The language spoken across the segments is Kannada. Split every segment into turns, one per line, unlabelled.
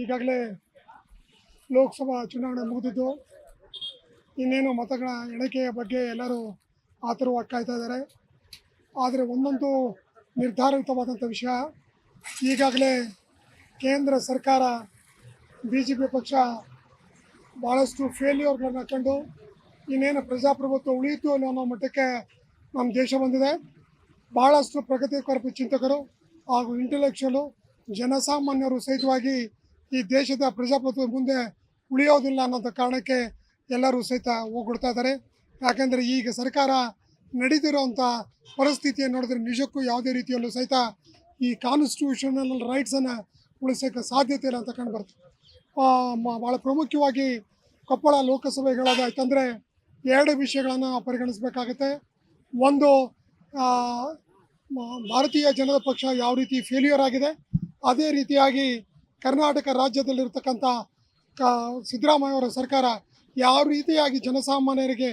ಈಗಾಗಲೇ ಲೋಕಸಭಾ ಚುನಾವಣೆ ಮುಗಿದಿದ್ದು, ಇನ್ನೇನು ಮತಗಳ ಎಣಿಕೆಯ ಬಗ್ಗೆ ಎಲ್ಲರೂ ಆತುರವಾಗಿ ಕಾಯ್ತಾ ಇದ್ದಾರೆ. ಆದರೆ ಒಂದೊಂದು ನಿರ್ಧಾರಿತವಾದಂಥ ವಿಷಯ, ಈಗಾಗಲೇ ಕೇಂದ್ರ ಸರ್ಕಾರ ಬಿ ಜೆ ಪಿ ಪಕ್ಷ ಭಾಳಷ್ಟು ಫೇಲ್ಯೂರ್ಗಳನ್ನ ಕಂಡು ಇನ್ನೇನು ಪ್ರಜಾಪ್ರಭುತ್ವ ಉಳಿಯಿತು ಅನ್ನೋ ಮಟ್ಟಕ್ಕೆ ನಮ್ಮ ದೇಶ ಬಂದಿದೆ. ಭಾಳಷ್ಟು ಪ್ರಗತಿಪರ ಚಿಂತಕರು ಹಾಗೂ ಇಂಟೆಲೆಕ್ಚುಯಲು ಜನಸಾಮಾನ್ಯರು ಸಹಿತವಾಗಿ ಈ ದೇಶದ ಪ್ರಜಾಪ್ರಭುತ್ವ ಮುಂದೆ ಉಳಿಯೋದಿಲ್ಲ ಅನ್ನೋಂಥ ಕಾರಣಕ್ಕೆ ಎಲ್ಲರೂ ಸಹಿತ ಹೋಗ್ಬಿಡ್ತಾ ಇದ್ದಾರೆ. ಯಾಕೆಂದರೆ ಈಗ ಸರ್ಕಾರ ನಡೆದಿರೋವಂಥ ಪರಿಸ್ಥಿತಿಯನ್ನು ನೋಡಿದ್ರೆ ನಿಜಕ್ಕೂ ಯಾವುದೇ ರೀತಿಯಲ್ಲೂ ಸಹಿತ ಈ ಕಾನ್ಸ್ಟಿಟ್ಯೂಷನಲ್ ರೈಟ್ಸನ್ನು ಉಳಿಸೋಕ್ಕೆ ಸಾಧ್ಯತೆ ಇಲ್ಲ ಅಂತ ಕಂಡುಬರುತ್ತೆ ಭಾಳ ಪ್ರಮುಖವಾಗಿ ಕೊಪ್ಪಳ ಲೋಕಸಭೆಗಳಾದಾಯ್ತಂದರೆ ಎರಡು ವಿಷಯಗಳನ್ನು ಪರಿಗಣಿಸಬೇಕಾಗತ್ತೆ. ಒಂದು ಭಾರತೀಯ ಜನತಾ ಪಕ್ಷ ಯಾವ ರೀತಿ ಫೇಲ್ಯೂರ್ ಆಗಿದೆ, ಅದೇ ರೀತಿಯಾಗಿ ಕರ್ನಾಟಕ ರಾಜ್ಯದಲ್ಲಿರ್ತಕ್ಕಂಥ ಕ ಸಿದ್ದರಾಮಯ್ಯ ಅವರ ಸರ್ಕಾರ ಯಾವ ರೀತಿಯಾಗಿ ಜನಸಾಮಾನ್ಯರಿಗೆ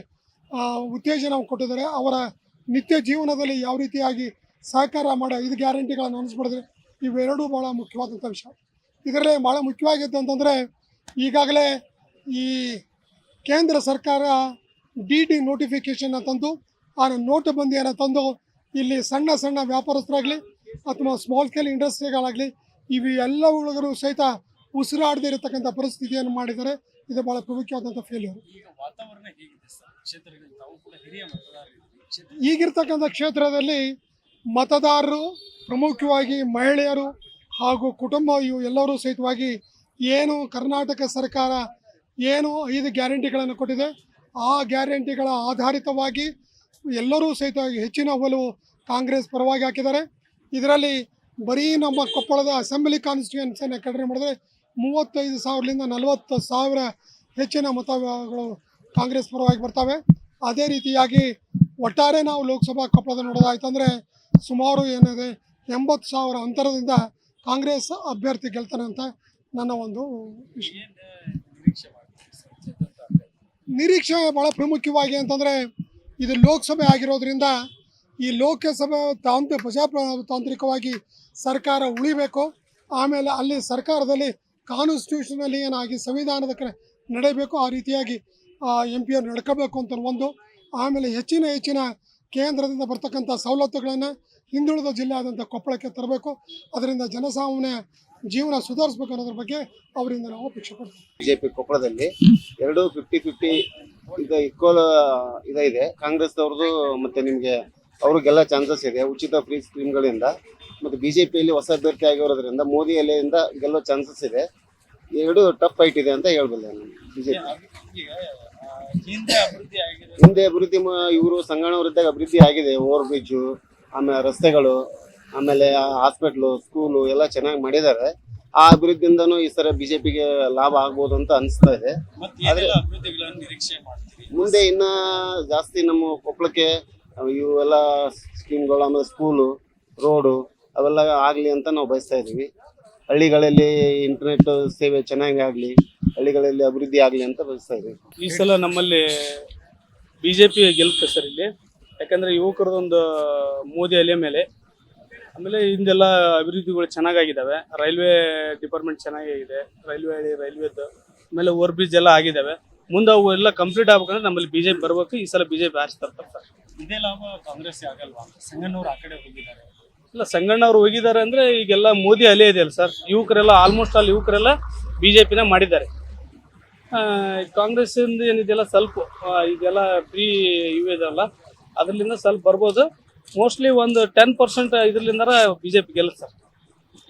ಉತ್ತೇಜನ ಕೊಟ್ಟಿದ್ದಾರೆ, ಅವರ ನಿತ್ಯ ಜೀವನದಲ್ಲಿ ಯಾವ ರೀತಿಯಾಗಿ ಸಹಕಾರ ಮಾಡೋ, ಇದು ಗ್ಯಾರಂಟಿಗಳನ್ನು ಅನಿಸ್ಬಿಡಿದ್ರೆ ಇವೆರಡೂ ಭಾಳ ಮುಖ್ಯವಾದಂಥ ವಿಷಯ. ಇದರಲ್ಲಿ ಭಾಳ ಮುಖ್ಯವಾಗಿದ್ದು ಅಂತಂದರೆ, ಈಗಾಗಲೇ ಈ ಕೇಂದ್ರ ಸರ್ಕಾರ ಡಿ ಡಿ ನೋಟಿಫಿಕೇಷನ್ನ ತಂದು, ಆ ನೋಟುಬಂದಿಯನ್ನು ತಂದು, ಇಲ್ಲಿ ಸಣ್ಣ ಸಣ್ಣ ವ್ಯಾಪಾರಸ್ಥರಾಗಲಿ ಅಥವಾ ಸ್ಮಾಲ್ ಸ್ಕೇಲ್ ಇಂಡಸ್ಟ್ರಿಗಳಾಗಲಿ ಇವು ಎಲ್ಲವುಗಳಿಗೂ ಸಹಿತ ಉಸಿರಾಡದೇ ಇರತಕ್ಕಂಥ ಪರಿಸ್ಥಿತಿಯನ್ನು ಮಾಡಿದ್ದಾರೆ ಇದು ಬಹಳ ಪ್ರಮುಖವಾದಂಥ ಫೇಲ್ಯೂರ್ ಈಗಿರ್ತಕ್ಕಂಥ ಕ್ಷೇತ್ರದಲ್ಲಿ ಮತದಾರರು ಪ್ರಮುಖವಾಗಿ ಮಹಿಳೆಯರು ಹಾಗೂ ಕುಟುಂಬ ಇವು ಎಲ್ಲರೂ ಸಹಿತವಾಗಿ ಏನು ಕರ್ನಾಟಕ ಸರ್ಕಾರ ಏನು ಐದು ಗ್ಯಾರಂಟಿಗಳನ್ನು ಕೊಟ್ಟಿದೆ ಆ ಗ್ಯಾರಂಟಿಗಳ ಆಧಾರಿತವಾಗಿ ಎಲ್ಲರೂ ಸಹಿತ ಹೆಚ್ಚಿನ ಒಲವು ಕಾಂಗ್ರೆಸ್ ಪರವಾಗಿ ಹಾಕಿದ್ದಾರೆ. ಇದರಲ್ಲಿ ಬರೀ ನಮ್ಮ ಕೊಪ್ಪಳದ ಅಸೆಂಬ್ಲಿ ಕಾನ್ಸ್ಟಿಟ್ಯೂನ್ಸಿಯನ್ನು ಕಡಿಮೆ ಮಾಡಿದ್ರೆ ಮೂವತ್ತೈದು ಸಾವಿರದಿಂದ ನಲವತ್ತು ಸಾವಿರ ಹೆಚ್ಚಿನ ಮತಗಳು ಕಾಂಗ್ರೆಸ್ ಪರವಾಗಿ ಬರ್ತವೆ ಅದೇ ರೀತಿಯಾಗಿ ಒಟ್ಟಾರೆ ನಾವು ಲೋಕಸಭಾ ಕೊಪ್ಪಳದ ನೋಡೋದಾಯ್ತಂದರೆ ಸುಮಾರು ಏನಿದೆ ಎಂಬತ್ತು ಸಾವಿರ ಅಂತರದಿಂದ ಕಾಂಗ್ರೆಸ್ ಅಭ್ಯರ್ಥಿ ಗೆಲ್ತಾನೆ ಅಂತ ನನ್ನ ಒಂದು ವಿಷಯ?
ನಿರೀಕ್ಷೆ
ಭಾಳ ಪ್ರಮುಖವಾಗಿ ಅಂತಂದರೆ ಇದು ಲೋಕಸಭೆ ಆಗಿರೋದ್ರಿಂದ ಈ ಲೋಕಸಭೆ ತಾಂತ್ರಿಕ ಪ್ರಜಾತಾಂತ್ರಿಕವಾಗಿ ಸರ್ಕಾರ ಉಳಿಬೇಕು. ಆಮೇಲೆ ಅಲ್ಲಿ ಸರ್ಕಾರದಲ್ಲಿ ಕಾನ್ಸ್ಟಿಟ್ಯೂಷನಲ್ಲಿ ಏನಾಗಿ ಸಂವಿಧಾನದ ಕಡೆ ನಡೆಯಬೇಕು ಆ ರೀತಿಯಾಗಿ ಎಂ ಪಿ ಅವರು ನಡ್ಕೋಬೇಕು ಅಂತ ಒಂದು. ಆಮೇಲೆ ಹೆಚ್ಚಿನ ಹೆಚ್ಚಿನ ಕೇಂದ್ರದಿಂದ ಬರ್ತಕ್ಕಂಥ ಸವಲತ್ತುಗಳನ್ನು ಹಿಂದುಳಿದ ಜಿಲ್ಲೆ ಆದಂಥ ಕೊಪ್ಪಳಕ್ಕೆ ತರಬೇಕು. ಅದರಿಂದ ಜನಸಾಮಾನ್ಯ ಜೀವನ ಸುಧಾರಿಸ್ಬೇಕು ಅನ್ನೋದ್ರ ಬಗ್ಗೆ ಅವರಿಂದ ನಾವು ಅಪೇಕ್ಷೆ ಪಡ್ತೀವಿ.
ಬಿಜೆಪಿ ಕೊಪ್ಪಳದಲ್ಲಿ ಎರಡು ಫಿಫ್ಟಿ ಫಿಫ್ಟಿ ಇದು ಇಕ್ವಲ್ ಇದೆ ಕಾಂಗ್ರೆಸ್ ಮತ್ತೆ ನಿಮ್ಗೆ ಅವರು ಗೆಲ್ಲ ಚಾನ್ಸಸ್ ಇದೆ ಉಚಿತ ಫ್ರೀ ಸ್ಕೀಮ್ಗಳಿಂದ ಜೆ ಪಿಯಲ್ಲಿ ಹೊಸ ಅಭ್ಯರ್ಥಿ ಆಗಿರೋದ್ರಿಂದ ಮೋದಿ ಎಲೆಯಿಂದ ಗೆಲ್ಲೋ ಚಾನ್ಸಸ್ ಇದೆ. ಎರಡು ಟಫ್ ಫೈಟ್ ಇದೆ ಅಂತ ಹೇಳ್ಬಲ್ಲೆ ನಾನು ಬಿಜೆಪಿ
ಆ, ಹಿಂದೆ ಅಭಿವೃದ್ಧಿ
ಇವರು ಸಂಗಣ್ಣವರಿದ್ದಾಗ ಅಭಿವೃದ್ಧಿ ಆಗಿದೆ. ಓವರ್ ಬ್ರಿಡ್ಜು ಆಮೇಲೆ ರಸ್ತೆಗಳು ಆಮೇಲೆ ಹಾಸ್ಪಿಟ್ಲು ಸ್ಕೂಲು ಎಲ್ಲ ಚೆನ್ನಾಗಿ ಮಾಡಿದ್ದಾರೆ. ಆ ಅಭಿವೃದ್ಧಿಯಿಂದನೂ ಈ ಸಲ ಪಿಗೆ ಲಾಭ ಆಗ್ಬೋದು ಅಂತ ಅನಿಸ್ತಾ ಇದೆ.
ಮತ್ತೆ
ಮುಂದೆ ಇನ್ನ ಜಾಸ್ತಿ ನಮ್ಮ ಕೊಪ್ಪಳಕ್ಕೆ ಇವೆಲ್ಲ ಸ್ಕೀಮ್ಗಳು, ಆಮೇಲೆ ಸ್ಕೂಲು, ರೋಡು ಅವೆಲ್ಲ ಆಗಲಿ ಅಂತ ನಾವು ಬಯಸ್ತಾ ಇದ್ದೀವಿ. ಹಳ್ಳಿಗಳಲ್ಲಿ ಇಂಟರ್ನೆಟ್ ಸೇವೆ ಚೆನ್ನಾಗಿ ಆಗಲಿ, ಹಳ್ಳಿಗಳಲ್ಲಿ ಅಭಿವೃದ್ಧಿ ಆಗಲಿ ಅಂತ ಬಯಸ್ತಾ ಇದ್ದೀವಿ.
ಈ ಸಲ ನಮ್ಮಲ್ಲಿ ಬಿ ಜೆ ಪಿ ಗೆಲ್ತದೆ ಸರ್ ಇಲ್ಲಿ. ಯಾಕಂದರೆ ಯುವಕರದೊಂದು ಮೋದಿ ಅಲೆ ಮೇಲೆ. ಆಮೇಲೆ ಹಿಂದೆಲ್ಲ ಅಭಿವೃದ್ಧಿಗಳು ಚೆನ್ನಾಗಾಗಿದ್ದಾವೆ. ರೈಲ್ವೆ ಡಿಪಾರ್ಟ್ಮೆಂಟ್ ಚೆನ್ನಾಗಿದೆ. ರೈಲ್ವೆ ರೈಲ್ವೆದು ಆಮೇಲೆ ಓವರ್ ಬ್ರಿಡ್ಜ್ ಎಲ್ಲ ಆಗಿದ್ದಾವೆ. ಮುಂದೆ ಅವು ಎಲ್ಲ ಕಂಪ್ಲೀಟ್ ಆಗ್ಬೇಕಂದ್ರೆ ನಮ್ಮಲ್ಲಿ ಬಿ ಜೆ ಪಿ ಬರಬೇಕು. ಈ ಸಲ ಬಿ ಬಿಜೆಪಿ ಆರಿಸ್ತಾರೆ ಸರ್.
ಇದೇ ಲಾಭ ಕಾಂಗ್ರೆಸ್ ಆಗಲ್ವಾ? ಸಂಗಣ್ಣವ್ರು ಆ ಕಡೆ ಹೋಗಿದ್ದಾರೆ.
ಇಲ್ಲ ಸಂಗಣ್ಣವ್ರು ಹೋಗಿದ್ದಾರೆ ಅಂದ್ರೆ ಈಗೆಲ್ಲ ಮೋದಿ ಅಲೆ ಇದೆಯಲ್ಲ ಸರ್. ಯುವಕರೆಲ್ಲ ಆಲ್ಮೋಸ್ಟ್ ಆಲ್ ಯುವಕರೆಲ್ಲ ಬಿಜೆಪಿನ ಮಾಡಿದ್ದಾರೆ. ಆ, ಕಾಂಗ್ರೆಸ್ ಇಂದ ಏನಿದೆಯಲ್ಲ ಸ್ವಲ್ಪ ಆ, ಇದೆಲ್ಲ ಫ್ರೀ ಇವು ಇದಲ್ಲ ಅದರಿಂದ ಸ್ವಲ್ಪ ಬರ್ಬೋದು. ಮೋಸ್ಟ್ಲಿ ಒಂದು ಟೆನ್ ಪರ್ಸೆಂಟ್ ಇದರಿಂದ ಬಿಜೆಪಿ ಗೆಲ್ಲುತ್ತೆ ಸರ್.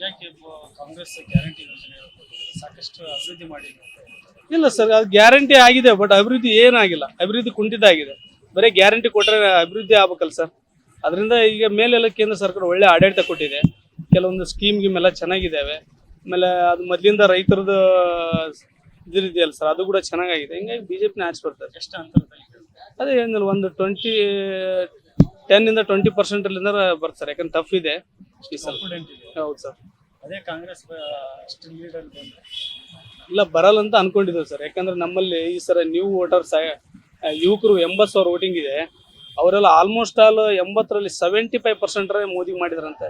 ಯಾಕೆ ಬ- ಕಾಂಗ್ರೆಸ್ ಗ್ಯಾರಂಟಿ ಯೋಜನೆ ಸಾಕಷ್ಟು ಅಭಿವೃದ್ಧಿ ಮಾಡಿದೆ
ಇಲ್ಲ ಸರ್ ಅದು ಗ್ಯಾರಂಟಿ ಆಗಿದೆ ಬಟ್ ಅಭಿವೃದ್ಧಿ ಏನಾಗಿಲ್ಲ. ಅಭಿವೃದ್ಧಿ ಕುಂಠಿತ ಆಗಿದೆ. ಬರೀ ಗ್ಯಾರಂಟಿ ಕೊಟ್ಟರೆ ಅಭಿವೃದ್ಧಿ ಆಗ್ಬೇಕಲ್ಲ ಸರ್. ಅದರಿಂದ ಈಗ ಮೇಲೆಲ್ಲ ಕೇಂದ್ರ ಸರ್ಕಾರ ಒಳ್ಳೆ ಆಡಳಿತ ಕೊಟ್ಟಿದೆ. ಕೆಲವೊಂದು ಸ್ಕೀಮ್ ಗೀಮ್ ಎಲ್ಲ ಚೆನ್ನಾಗಿದ್ದಾವೆ. ಆಮೇಲೆ ಅದು ಮೊದಲಿಂದ ರೈತರದ್ದು ಇದಿದೆಯಲ್ಲ ಸರ್ ಅದು ಕೂಡ ಚೆನ್ನಾಗಿದೆ ಹಿಂಗಾಗಿ ಬಿ ಜೆ ಪಿನ ಆರಿಸ್ಬಿಡ್ತಾರೆ
ಎಷ್ಟು ಅಂತರದಲ್ಲಿ ಗೆಲ್ತಾರೆ?
ಅದೇ ಏನಿಲ್ಲ ಒಂದು ಟ್ವೆಂಟಿ ಟೆನ್ನಿಂದ ಟ್ವೆಂಟಿ ಪರ್ಸೆಂಟಲ್ಲಿಂದ ಬರ್ತಾರೆ. ಯಾಕಂದ್ರೆ ಟಫ್ ಇದೆ. ಈ ಸಲ. ಹೌದು ಸರ್.
ಅದೇ ಕಾಂಗ್ರೆಸ್
ಇಲ್ಲ ಬರಲ್ಲ ಅಂತ ಅನ್ಕೊಂಡಿದ್ದೇವೆ ಸರ್. ಯಾಕಂದ್ರೆ ನಮ್ಮಲ್ಲಿ ಈ ಸರ ನ್ಯೂ ವೋಟರ್ಸ್ ಯುವಕರು ಎಂಬತ್ತು ಸಾವಿರ ವೋಟಿಂಗ್ ಇದೆ. ಅವರೆಲ್ಲ ಆಲ್ಮೋಸ್ಟ್ ಆಲ್ ಎಂಬತ್ತರಲ್ಲಿ ಸೆವೆಂಟಿ ಫೈವ್ ಪರ್ಸೆಂಟ್ ಮೋದಿ ಮಾಡಿದ್ರಂತೆ.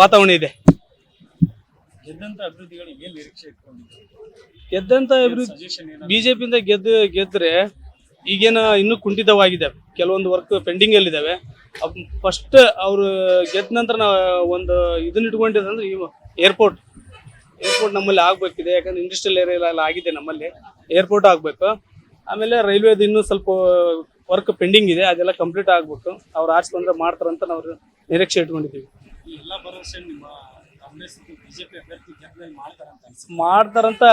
ವಾತಾವರಣ ಇದೆ.
ಗೆದ್ದಂತ ಅಭಿವೃದ್ಧಿಗಳು ಏನ್ ನಿರೀಕ್ಷೆ ಇಟ್ಕೊಂಡಿದ್ರು
ಗೆದ್ದಂತ ಅಭಿವೃದ್ಧಿ ಬಿಜೆಪಿಯಿಂದ ಗೆದ್ದ ಗೆದ್ರೆ ಈಗೇನ ಇನ್ನೂ ಕುಂಠಿತವಾಗಿದ್ದಾವೆ. ಕೆಲವೊಂದು ವರ್ಕ್ ಪೆಂಡಿಂಗ್ ಅಲ್ಲಿ ಇದಾವೆ ಫಸ್ಟ್ ಅವರು ಗೆದ್ದ ನಂತರ ನಾವು ಒಂದು ಇದನ್ನ ಇಟ್ಕೊಂಡಿದ್ರೆ ಅಂದ್ರೆ ಏರ್ಪೋರ್ಟ್ ಏರ್ಪೋರ್ಟ್ ನಮ್ಮಲ್ಲಿ ಆಗ್ಬೇಕಿದೆ. ಯಾಕಂದ್ರೆ ಇಂಡಸ್ಟ್ರಿಯಲ್ ಏರಿಯಾ ಎಲ್ಲ ಆಗಿದೆ ನಮ್ಮಲ್ಲಿ. ಏರ್ಪೋರ್ಟ್ ಆಗ್ಬೇಕು. ಆಮೇಲೆ ರೈಲ್ವೆದು ಇನ್ನೂ ಸ್ವಲ್ಪ ವರ್ಕ್ ಪೆಂಡಿಂಗ್ ಇದೆ ಅದೆಲ್ಲ ಕಂಪ್ಲೀಟ್ ಆಗ್ಬೇಕು ಅವ್ರು ಆರ್ಸ್ಕೊಂಡ್ರೆ ಮಾಡ್ತಾರಂತ ನಾವು ನಿರೀಕ್ಷೆ ಇಟ್ಕೊಂಡಿದ್ದೀವಿ.
ಎಲ್ಲಾ ಭರವಸೆ ನಿಮ್ಮ ಮಾಡ್ತಾರಂತ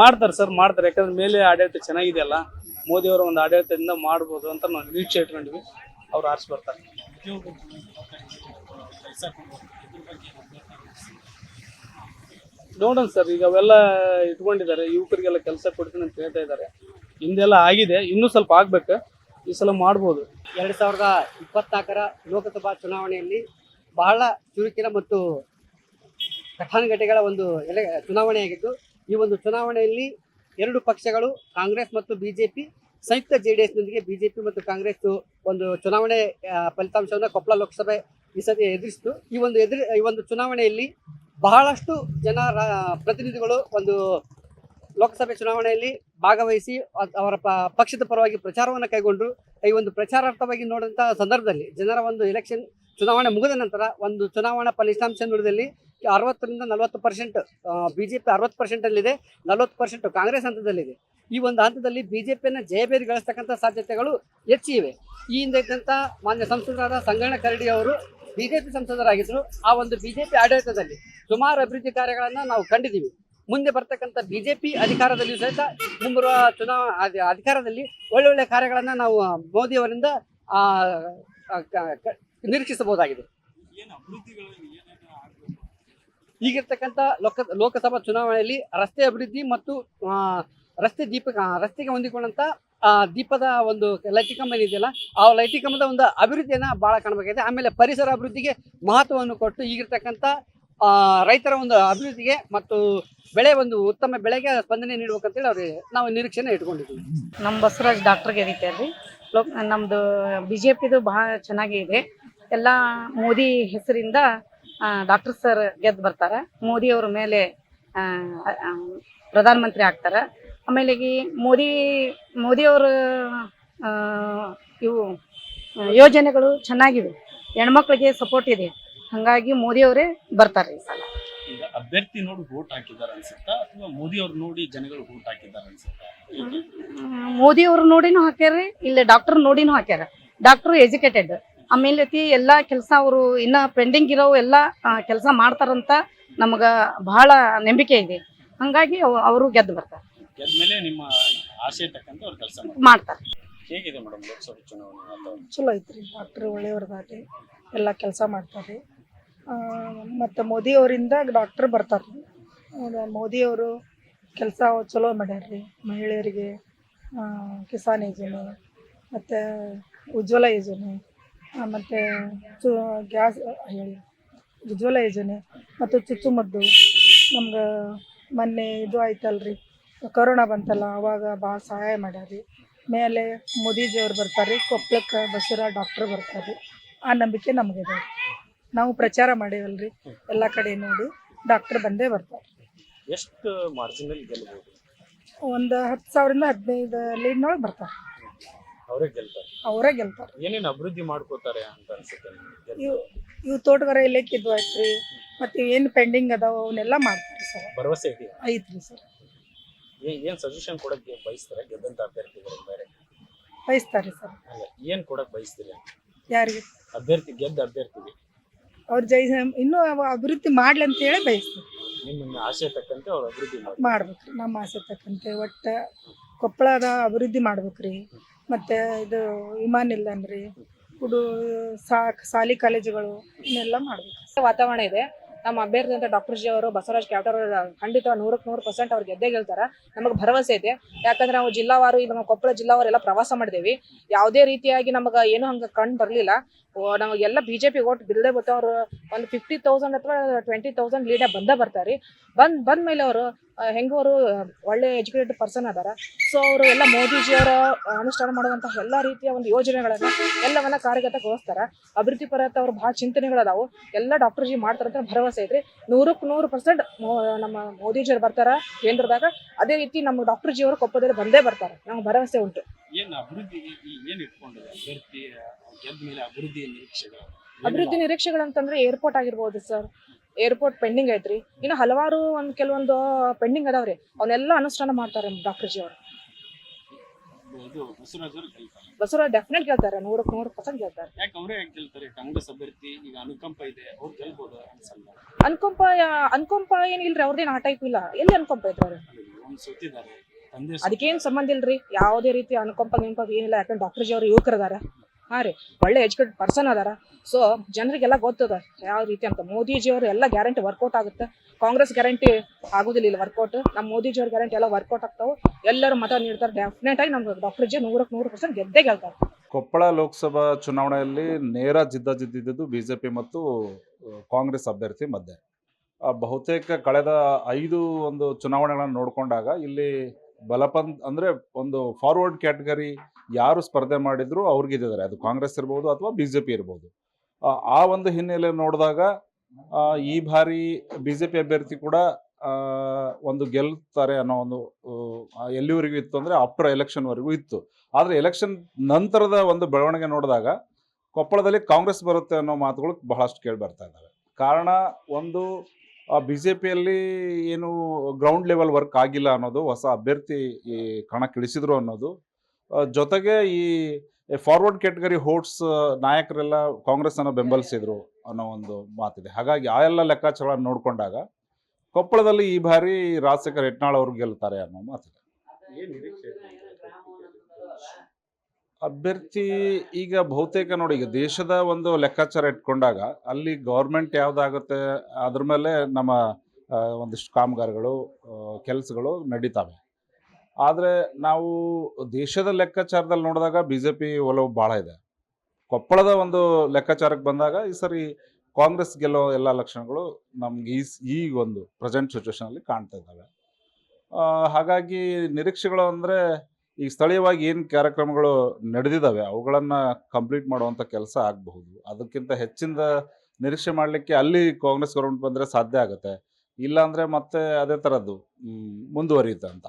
ಮಾಡ್ತಾರೆ ಸರ್ ಮಾಡ್ತಾರೆ. ಯಾಕಂದ್ರೆ ಮೇಲೆ ಆಡಳಿತ ಚೆನ್ನಾಗಿದೆಯಲ್ಲ ಮೋದಿ ಅವರ ಒಂದು ಆಡಳಿತದಿಂದ ಮಾಡ್ಬೋದು ಅಂತ ನಾವು ನಿರೀಕ್ಷೆ ಇಟ್ಕೊಂಡಿವಿ ಅವ್ರು ಆರ್ಸ್ ಬರ್ತಾರೆ. ನೋಡೋಣ ಸರ್ ಈಗ ಅವೆಲ್ಲ ಇಟ್ಕೊಂಡಿದ್ದಾರೆ ಯುವಕರಿಗೆಲ್ಲ ಕೆಲಸ ಕೊಡ್ತೀನಿ ಅಂತ ಹೇಳ್ತಾ ಇದ್ದಾರೆ. ಹಿಂದೆಲ್ಲ ಆಗಿದೆ, ಇನ್ನೂ ಸ್ವಲ್ಪ ಆಗ್ಬೇಕು. ಈ ಸಲ ಮಾಡ್ಬೋದು.
ಎರಡು ಸಾವಿರದ ಇಪ್ಪತ್ನಾಲ್ಕರ ಲೋಕಸಭಾ ಚುನಾವಣೆಯಲ್ಲಿ ಬಹಳ ಚುರುಕಿನ ಮತ್ತು ಘಟಾನುಘಟಿಗಳ ಒಂದು ಎಲೆ, ಚುನಾವಣೆಯಾಗಿದ್ದು, ಈ ಒಂದು ಚುನಾವಣೆಯಲ್ಲಿ ಎರಡು ಪಕ್ಷಗಳು, ಕಾಂಗ್ರೆಸ್ ಮತ್ತು ಬಿಜೆಪಿ, ಸಂಯುಕ್ತ ಜೆ ಡಿ ಎಸ್ನೊಂದಿಗೆ ಬಿಜೆಪಿ ಮತ್ತು ಕಾಂಗ್ರೆಸ್ ಒಂದು ಚುನಾವಣೆ ಫಲಿತಾಂಶವನ್ನು ಕೊಪ್ಪಳ ಲೋಕಸಭೆ ಈ ಸತಿ ಎದುರಿಸಿತು ಈ ಒಂದು ಎದುರು, ಈ ಒಂದು ಚುನಾವಣೆಯಲ್ಲಿ ಬಹಳಷ್ಟು ಜನ ಪ್ರತಿನಿಧಿಗಳು ಒಂದು ಲೋಕಸಭೆ ಚುನಾವಣೆಯಲ್ಲಿ ಭಾಗವಹಿಸಿ ಅವರ ಪಕ್ಷದ ಪರವಾಗಿ ಪ್ರಚಾರವನ್ನು ಕೈಗೊಂಡು ಈ ಒಂದು ಪ್ರಚಾರಾರ್ಥವಾಗಿ ನೋಡಿದಂಥ ಸಂದರ್ಭದಲ್ಲಿ ಜನರ ಒಂದು ಎಲೆಕ್ಷನ್ ಚುನಾವಣೆ ಮುಗಿದ ನಂತರ ಒಂದು ಚುನಾವಣಾ ಫಲಿತಾಂಶ ನೋಡಿದಲ್ಲಿ ಅರವತ್ತರಿಂದ ನಲವತ್ತು ಪರ್ಸೆಂಟ್ ಬಿ ಜೆ ಪಿ ಅರವತ್ತು ಪರ್ಸೆಂಟಲ್ಲಿದೆ ನಲವತ್ತು ಪರ್ಸೆಂಟ್ ಕಾಂಗ್ರೆಸ್ ಹಂತದಲ್ಲಿದೆ. ಈ ಒಂದು ಹಂತದಲ್ಲಿ ಬಿ ಜೆ ಪಿಯನ್ನು ಜಯಬೇರಿಗಳಿಸ್ತಕ್ಕಂಥ ಸಾಧ್ಯತೆಗಳು ಹೆಚ್ಚಿವೆ ಈ ಹಿಂದೆ ಇದ್ದಂಥ ಮಾನ್ಯ ಸಂಸದರಾದ ಸಂಗಣ್ಣ ಕರಡಿ ಅವರು ಬಿಜೆಪಿ ಸಂಸದರಾಗಿದ್ದರು. ಆ ಒಂದು ಬಿಜೆಪಿ ಆಡಳಿತದಲ್ಲಿ ಸುಮಾರು ಅಭಿವೃದ್ಧಿ ಕಾರ್ಯಗಳನ್ನು ನಾವು ಕಂಡಿದ್ದೀವಿ. ಮುಂದೆ ಬರ್ತಕ್ಕಂಥ ಬಿಜೆಪಿ ಅಧಿಕಾರದಲ್ಲಿಯೂ ಸಹಿತ ಮುಂಬರುವ ಚುನಾವ ಅಧಿ- ಅಧಿಕಾರದಲ್ಲಿ ಒಳ್ಳೊಳ್ಳೆ ಕಾರ್ಯಗಳನ್ನು ನಾವು ಮೋದಿ ಅವರಿಂದ ಆ, ಆ, ಕ- ಕ- ನಿರೀಕ್ಷಿಸಬಹುದಾಗಿದೆ. ಈಗಿರ್ತಕ್ಕಂಥ ಲೋಕ ಲೋಕಸಭಾ ಚುನಾವಣೆಯಲ್ಲಿ ರಸ್ತೆ ಅಭಿವೃದ್ಧಿ ಮತ್ತು ರಸ್ತೆ ದೀಪ ರಸ್ತೆಗೆ ಹೊಂದಿಕೊಂಡಂಥ ದೀಪದ ಒಂದು ಲೈಟಿಂಗ್ ಕಂಬ ಏನಿದೆಯಲ್ಲ ಆ ಲೈಟಿಂಗ್ ಕಂಬದ ಒಂದು ಅಭಿವೃದ್ಧಿಯನ್ನು ಭಾಳ ಕಾಣಬೇಕಾಗಿದೆ. ಆಮೇಲೆ ಪರಿಸರ ಅಭಿವೃದ್ಧಿಗೆ ಮಹತ್ವವನ್ನು ಕೊಟ್ಟು ಈಗಿರ್ತಕ್ಕಂಥ ರೈತರ ಒಂದು ಅಭಿವೃದ್ಧಿಗೆ ಮತ್ತು ಬೆಳೆ ಒಂದು ಉತ್ತಮ ಬೆಳೆಗೆ ಸ್ಪಂದನೆ ನೀಡಬೇಕಂತೇಳಿ ಅವ್ರಿಗೆ ನಾವು ನಿರೀಕ್ಷೆನ ಇಟ್ಕೊಂಡಿದ್ದೀವಿ.
ನಮ್ಮ ಬಸವರಾಜ್ ಡಾಕ್ಟರ್ ಗೆದಿದ್ದಾರೆ ಲೋಕ್ ನಮ್ಮದು ಬಿ ಜೆ ಪಿದು ಭಾಳ ಚೆನ್ನಾಗೇ ಇದೆ. ಎಲ್ಲ ಮೋದಿ ಹೆಸರಿಂದ ಡಾಕ್ಟರ್ ಸರ್ ಗೆದ್ದು ಬರ್ತಾರೆ. ಮೋದಿ ಅವ್ರ ಮೇಲೆ ಪ್ರಧಾನಮಂತ್ರಿ ಆಗ್ತಾರೆ. ಆಮೇಲೆ ಈ ಮೋದಿ ಮೋದಿಯವರು ಇವು ಯೋಜನೆಗಳು ಚೆನ್ನಾಗಿವೆ. ಹೆಣ್ಮಕ್ಳಿಗೆ ಸಪೋರ್ಟ್ ಇದೆ. ಹಾಗಾಗಿ ಮೋದಿಯವರೇ ಬರ್ತಾರೆ ಈ ಸಲ.
ಈಗ ಅಭ್ಯರ್ಥಿ ನೋಡಿ ವೋಟ್ ಹಾಕಿದಾರ ಅನ್ಸುತ್ತಾ? ಅಥವಾ ಮೋದಿ ಅವ್ರು ನೋಡಿ ಜನಗಳು ವೋಟ್ ಹಾಕಿದಾರ ಅನ್ಸುತ್ತಾ?
ಮೋದಿ ಅವ್ರು ನೋಡಿನೂ ಹಾಕ್ಯಾರ ಇಲ್ಲ ಡಾಕ್ಟರ್ ನೋಡಿನೂ ಹಾಕ್ಯಾರ. ಡಾಕ್ಟರ್ ಎಜುಕೇಟೆಡ್ ಆಮೇಲೆ ಅತಿ ಎಲ್ಲಾ ಕೆಲಸ ಅವರು ಇನ್ನ ಪೆಂಡಿಂಗ್ ಇರೋ ಎಲ್ಲ ಕೆಲಸ ಮಾಡ್ತಾರಂತ ನಮಗ ಬಹಳ ನಂಬಿಕೆ ಇದೆ. ಹಂಗಾಗಿ ಅವರು ಗೆದ್ದು ಬರ್ತಾರೆ.
ಗೆದ್ಮೇಲೆ ನಿಮ್ಮ ತಕ್ಕಂತೆ ಅವ್ರು ಕೆಲಸ ಮಾಡ್ತಾರೆ.
ಮಾಡ್ತಾರೆ.
ಹೇಗಿದೆ ಮೇಡಮ್ ಲೋಕಸಭೆ ಚುನಾವಣೆ ವಾತಾವರಣ?
ಚಲೋ ಐತ್ರಿ. ಡಾಕ್ಟರ್ ಒಳ್ಳೆಯವ್ರದಾರಿ ಎಲ್ಲ ಕೆಲಸ ಮಾಡ್ತಾರೆ. ಮತ್ತು ಮೋದಿಯವರಿಂದ ಡಾಕ್ಟ್ರ್ ಬರ್ತಾರೆ. ಮೋದಿಯವರು ಕೆಲಸ ಚಲೋ ಮಾಡ್ಯಾರ್ರಿ ಮಹಿಳೆಯರಿಗೆ ಕಿಸಾನ್ ಯೋಜನೆ, ಮತ್ತು ಉಜ್ವಲ ಯೋಜನೆ ಮತ್ತು ಚು, ಗ್ಯಾಸ್ ಹೇಳಿ, ಉಜ್ವಲ ಯೋಜನೆ, ಮತ್ತು ಚುಚ್ಚುಮದ್ದು. ನಮ್ಗೆ ಮೊನ್ನೆ ಇದು ಆಯ್ತಲ್ರಿ, ಕೊರೋನಾ ಬಂತಲ್ಲ, ಅವಾಗ ಭಾಳ ಸಹಾಯ ಮಾಡ್ಯಾರಿ ಮೇಲೆ ಮೋದಿಜಿಯವ್ರು ಬರ್ತಾರೆ ಕೊಪ್ಪಳಕ್ಕೆ ಬಸೀರ ಡಾಕ್ಟ್ರ್ ಬರ್ತಾರೆ ಆ ನಂಬಿಕೆ ನಮಗಿದೆ. ನಾವು ಪ್ರಚಾರ ಮಾಡೇವಲ್ರಿ. ಎಲ್ಲ ಕಡೆ ನೋಡಿ ಡಾಕ್ಟರ್ ಬಂದೇ ಬರ್ತಾರೆ.
ಎಷ್ಟು ಮಾರ್ಜಿನಲ್ಲಿ ಒಂದ
ಒಂದು ಹತ್ತು ಸಾವಿರದಿಂದ ಹದಿನೈದು ಲೀಡ್ನೊಳಗೆ ಬರ್ತಾರೆ.
ಅವರೇ ಗೆಲ್ತಾರೆ.
ಅವರೇ ಗೆಲ್ತಾರೆ.
ಏನೇನು ಅಭಿವೃದ್ಧಿ ಮಾಡ್ಕೋತಾರೆ ಅಂತ ಅನ್ಸುತ್ತೆ?
ಇವು ಇವು ತೋಟಗಾರ ಇಲಾಖೆದು ಆಯ್ತು ಮತ್ತು ಏನು ಪೆಂಡಿಂಗ್ ಅದಾವ ಅವನ್ನೆಲ್ಲ ಮಾಡ್ತಾರೆ ಸರ್.
ಭರವಸೆ ಇದೆಯಾ?
ಐತ್ರಿ ಸರ್.
ಏನು ಸಜೆಷನ್ ಕೊಡಕ್ಕೆ ಬಯಸ್ತಾರೆ? ಗೆದ್ದಂತ ಅಭ್ಯರ್ಥಿಗಳು ಬೇರೆ.
ಬಯಸ್ತಾರೆ ಸರ್.
ಏನು ಕೊಡಕ್ಕೆ ಬಯಸ್ತೀರಾ ಬಯಸ್ತೀರಿ
ಯಾರಿಗೆ?
ಅಭ್ಯರ್ಥಿ ಗೆದ್ದ ಅಭ್ಯರ್ಥಿಗೆ.
ಅವ್ರ ಜೈ ಇನ್ನೂ ಅವ ಅಭಿವೃದ್ಧಿ ಮಾಡ್ಲಿ ಅಂತ ಹೇಳಿ
ನಿಮ್ಮ ತಕ್ಕಂತೆ ಅವ್ರು ಅಭಿವೃದ್ಧಿ ಮಾಡಿ
ಮಾಡ್ಬೇಕ್ರಿ ನಮ್ಮ ಆಸೆ ತಕ್ಕಂತೆ. ಒಟ್ಟು ಕೊಪ್ಪಳದ ಅಭಿವೃದ್ಧಿ ಮಾಡ್ಬೇಕ್ರಿ. ಮತ್ತು ಇದು ವಿಮಾನ ನಿಲ್ದಾಣ ರೀ ಕುಡು ಸಾ ಶಾಲಿ ಕಾಲೇಜುಗಳು ಇನ್ನೆಲ್ಲ ಮಾಡ್ಬೇಕು
ವಾತಾವರಣ ಇದೆ. ನಮ್ಮ ಅಭ್ಯರ್ಥಿ ಅಂತ ಡಾಕ್ಟರ್ ಜಿ ಅವರು ಬಸವರಾಜ್ ಕ್ಯಾಪ್ಟರ್ ಅವರು ಖಂಡಿತ ನೂರಕ್ಕೆ ನೂರು ಪರ್ಸೆಂಟ್ ಅವ್ರು ಗೆದ್ದೇ ಗೆಲ್ತಾರ. ನಮಗೆ ಭರವಸೆ ಇದೆ. ಯಾಕಂದ್ರೆ ನಾವು ಜಿಲ್ಲಾವಾರು ಇಲ್ಲಿ ನಮ್ಮ ಕೊಪ್ಪಳ ಜಿಲ್ಲಾವಾರು ಎಲ್ಲ ಪ್ರವಾಸ ಮಾಡಿದೇವಿ. ಯಾವುದೇ ರೀತಿಯಾಗಿ ನಮಗೆ ಏನು ಹಂಗೆ ಕಂಡು ಬರಲಿಲ್ಲ. ನಮಗೆಲ್ಲ ಬಿ ಜೆ ಪಿ ಓಟ್ ಬಿಲ್ದೇ ಬತ್ತು ಅವ್ರು ಒಂದು ಫಿಫ್ಟಿ ತೌಸಂಡ್ ಅಥವಾ ಟ್ವೆಂಟಿ ತೌಸಂಡ್ ಲೀಡರ್ ಬಂದ ಬರ್ತಾರೆ ಬಂದ್ ಬಂದ ಮೇಲೆ ಅವರು ಹೆಂಗೂ ಅವರು ಒಳ್ಳೆ ಎಜುಕೇಟೆಡ್ ಪರ್ಸನ್ ಅದಾರ. ಸೊ ಅವರು ಎಲ್ಲ ಮೋದಿಜಿಯವರ ಅನುಷ್ಠಾನ ಮಾಡುವಂತಹ ಎಲ್ಲ ರೀತಿಯ ಒಂದು ಯೋಜನೆಗಳನ್ನು, ಎಲ್ಲವನ್ನ ಕಾರ್ಯಗತಗೊಳಿಸ್ತಾರೆ. ಅಭಿವೃದ್ಧಿ ಪರತ ಅವ್ರು ಭಾಳ ಚಿಂತನೆಗಳದಾವು. ಎಲ್ಲ ಡಾಕ್ಟರ್ ಜಿ ಮಾಡ್ತಾರಂತ ಭರವಸೆ ಐತ್ರಿ. ನೂರಕ್ಕೆ ನೂರು ಪರ್ಸೆಂಟ್ ನಮ್ಮ ಮೋದಿಜಿಯವ್ರು ಬರ್ತಾರ ಕೇಂದ್ರದಾಗ. ಅದೇ ರೀತಿ ನಮ್ಮ ಡಾಕ್ಟರ್ ಅವರು ಕೊಪ್ಪದಲ್ಲಿ ಬಂದೇ ಬರ್ತಾರೆ. ನಮ್ಗೆ ಭರವಸೆ ಉಂಟು.
ಏನು ಅಭಿವೃದ್ಧಿ ಏನು ಗೆದ್ದ ಮೇಲೆ ಅಭಿವೃದ್ಧಿ ನಿರೀಕ್ಷೆಗಳು
ಅಭಿವೃದ್ಧಿ ನಿರೀಕ್ಷೆಗಳಂತಂದ್ರೆ ಏರ್ಪೋರ್ಟ್ ಆಗಿರ್ಬೋದು ಸರ್. ಏರ್ಪೋರ್ಟ್ ಪೆಂಡಿಂಗ್ ಐತ್ರಿ. ಇನ್ನು ಹಲವಾರು ಒಂದು ಕೆಲವೊಂದು ಪೆಂಡಿಂಗ್ ಅದಾವ್ರಿ. ಅವನ್ನೆಲ್ಲ ಅನುಷ್ಠಾನ ಮಾಡ್ತಾರೆ ಡಾಕ್ಟರ್ ಜಿ ಅವರು.
ಇದು ಬಸವರಾಜ್ ಅವರು ಗೆಲ್ತಾರೆ
ಬಸವರಾಜ್ ಡೆಫಿನೆಟ್ ಗೆಲ್ತಾರೆ ನೂರಕ್ಕೆ ನೂರು ಪರ್ಸೆಂಟ್ ಗೆಲ್ತಾರೆ
ಯಾಕೆ ಅವರೇ ಯಾಕೆ ಗೆಲ್ತಾರೆ ಕಾಂಗ್ರೆಸ್ ಅಭ್ಯರ್ಥಿ ಈಗ ಅನುಕಂಪ ಇದೆ ಅವ್ರು ಗೆಲ್ಬೋದು ಅನ್ಸಲ್ಲ.
ಅನುಕಂಪ ಯಾ- ಅನ್ಕೊಂಪ ಏನಿಲ್ರಿ ಅವ್ರದ್ದೇನು ಆ ಟೈಪ್ ಇಲ್ಲ. ಎಲ್ಲಿ ಅನುಕಂಪ ಐತ್ರಿ ಅವ್ರು?
ಒಂದು ಸೋತಿದ್ದಾರೆ ತಂದೆ
ಅದಕ್ಕೇನು ಸಂಬಂಧ ಇಲ್ರಿ? ಯಾವುದೇ ರೀತಿ ಅನುಕಂಪ ಗಿಂಕಂಪ ಏನಿಲ್ಲ ಯಾಕಂದ್ರೆ ಡಾಕ್ಟರ್ ಜಿ ಅವರು ಯುವಕರು ಅದಾರ ಹಾಂ ರೀ, ಒಳ್ಳೆ ಎಜುಕೇಟೆಡ್ ಪರ್ಸನ್ ಅದಾರ. ಸೊ ಜನರಿಗೆಲ್ಲ ಗೊತ್ತದ, ಯಾವ ರೀತಿ ಅಂತ. ಮೋದಿಜಿ ಅವರು ಎಲ್ಲ ಗ್ಯಾರಂಟಿ ವರ್ಕೌಟ್ ಆಗುತ್ತೆ. ಕಾಂಗ್ರೆಸ್ ಗ್ಯಾರಂಟಿ ಆಗುದಿಲ್ಲ ಇಲ್ಲಿ ವರ್ಕೌಟ್ ನಮ್ಮ ಮೋದಿಜಿ ಅವ್ರ ಗ್ಯಾರಂಟಿ ಎಲ್ಲ ವರ್ಕೌಟ್ ಆಗ್ತಾವೆ. ಎಲ್ಲರೂ ಮತ ನೀಡ್ತಾರೆ. ಡೆಫಿನೆಟ್ ಆಗಿ ನಮ್ಮ ಡಾಕ್ಟರ್ ಜಿ ನೂರಕ್ಕೆ ನೂರು ಪರ್ಸೆಂಟ್ ಗೆದ್ದೇ ಗೆಲ್ತಾರೆ.
ಕೊಪ್ಪಳ ಲೋಕಸಭಾ ಚುನಾವಣೆಯಲ್ಲಿ ನೇರ ಜಿದ್ದಾಜಿದ್ದಿದ್ದು ಬಿ ಬಿಜೆಪಿ ಮತ್ತು ಕಾಂಗ್ರೆಸ್ ಅಭ್ಯರ್ಥಿ ಮಧ್ಯೆ. ಬಹುತೇಕ ಕಳೆದ ಐದು ಒಂದು ಚುನಾವಣೆಗಳನ್ನು ನೋಡಿಕೊಂಡಾಗ ಇಲ್ಲಿ ಬಲಪಂತ್ ಅಂದರೆ ಒಂದು ಫಾರ್ವರ್ಡ್ ಕ್ಯಾಟಗರಿ ಯಾರು ಸ್ಪರ್ಧೆ ಮಾಡಿದ್ರು ಅವ್ರಿಗೆ ಇದ್ದಾರೆ ಅದು ಕಾಂಗ್ರೆಸ್ ಇರ್ಬೋದು ಅಥವಾ ಬಿ ಜೆ ಪಿ ಇರ್ಬೋದು. ಆ, ಒಂದು ಹಿನ್ನೆಲೆ ನೋಡಿದಾಗ ಈ ಬಾರಿ ಬಿ ಜೆ ಪಿ ಅಭ್ಯರ್ಥಿ ಕೂಡ ಒಂದು ಗೆಲ್ತಾರೆ ಅನ್ನೋ ಒಂದು ಎಲ್ಲಿವರೆಗೂ ಇತ್ತು ಅಂದರೆ ಆಫ್ಟರ್ ಎಲೆಕ್ಷನ್ವರೆಗೂ ಇತ್ತು. ಆದರೆ ಎಲೆಕ್ಷನ್ ನಂತರದ ಒಂದು ಬೆಳವಣಿಗೆ ನೋಡಿದಾಗ ಕೊಪ್ಪಳದಲ್ಲಿ ಕಾಂಗ್ರೆಸ್ ಬರುತ್ತೆ ಅನ್ನೋ ಮಾತುಗಳು ಬಹಳಷ್ಟು ಕೇಳಿ ಬರ್ತಾ ಇದ್ದಾವೆ. ಕಾರಣ ಒಂದು ಬಿ ಜೆ ಪಿಯಲ್ಲಿ ಏನು ಗ್ರೌಂಡ್ ಲೆವೆಲ್ ವರ್ಕ್ ಆಗಿಲ್ಲ ಅನ್ನೋದು ಹೊಸ ಅಭ್ಯರ್ಥಿ ಕಣಕ್ಕಿಳಿಸಿದ್ರು ಅನ್ನೋದು ಜೊತೆಗೆ ಈ ಫಾರ್ವರ್ಡ್ ಕ್ಯಾಟಗರಿ ಹೋಟ್ಸ್ ನಾಯಕರೆಲ್ಲ ಕಾಂಗ್ರೆಸ್ ಅನ್ನು ಬೆಂಬಲಿಸಿದ್ರು ಅನ್ನೋ ಒಂದು ಮಾತಿದೆ. ಹಾಗಾಗಿ ಆ ಎಲ್ಲ ಲೆಕ್ಕಾಚಾರ ನೋಡಿಕೊಂಡಾಗ ಕೊಪ್ಪಳದಲ್ಲಿ ಈ ಬಾರಿ ರಾಜಶೇಖರ್ ಹೆಟ್ನಾಳ್ ಅವರು ಗೆಲ್ತಾರೆ ಅನ್ನೋ ಮಾತಿದೆ? ಅಭ್ಯರ್ಥಿ ಈಗ ಬಹುತೇಕ ನೋಡಿ ಈಗ ದೇಶದ ಒಂದು ಲೆಕ್ಕಾಚಾರ ಇಟ್ಕೊಂಡಾಗ ಅಲ್ಲಿ ಗೌರ್ಮೆಂಟ್ ಯಾವ್ದಾಗುತ್ತೆ ಅದ್ರ ಮೇಲೆ ನಮ್ಮ ಒಂದಿಷ್ಟು ಕಾಮಗಾರಿಗಳು ಕೆಲಸಗಳು ನಡೀತವೆ. ಆದರೆ ನಾವು ದೇಶದ ಲೆಕ್ಕಾಚಾರದಲ್ಲಿ ನೋಡಿದಾಗ ಬಿ ಜೆ ಪಿ ಒಲವು ಭಾಳ ಇದೆ. ಕೊಪ್ಪಳದ ಒಂದು ಲೆಕ್ಕಾಚಾರಕ್ಕೆ ಬಂದಾಗ ಈ ಸರಿ ಕಾಂಗ್ರೆಸ್ ಗೆಲ್ಲೋ ಎಲ್ಲ ಲಕ್ಷಣಗಳು ನಮ್ಗೆ ಈ ಈಗ ಈ ಒಂದು ಪ್ರೆಸೆಂಟ್ ಸಿಚುವೇಶನಲ್ಲಿ ಕಾಣ್ತಾ ಇದ್ದಾವೆ. ಹಾಗಾಗಿ ನಿರೀಕ್ಷೆಗಳು ಅಂದರೆ ಈಗ ಸ್ಥಳೀಯವಾಗಿ ಏನು ಕಾರ್ಯಕ್ರಮಗಳು ನಡೆದಿದ್ದಾವೆ ಅವುಗಳನ್ನು ಕಂಪ್ಲೀಟ್ ಮಾಡುವಂಥ ಕೆಲಸ ಆಗಬಹುದು. ಅದಕ್ಕಿಂತ ಹೆಚ್ಚಿಂದ ನಿರೀಕ್ಷೆ ಮಾಡಲಿಕ್ಕೆ ಅಲ್ಲಿ ಕಾಂಗ್ರೆಸ್ ಗೌರ್ಮೆಂಟ್ ಬಂದರೆ ಸಾಧ್ಯ ಆಗುತ್ತೆ. ಇಲ್ಲಾಂದರೆ ಮತ್ತೆ ಅದೇ ಥರದ್ದು ಮುಂದುವರಿಯುತ್ತೆ ಅಂತ.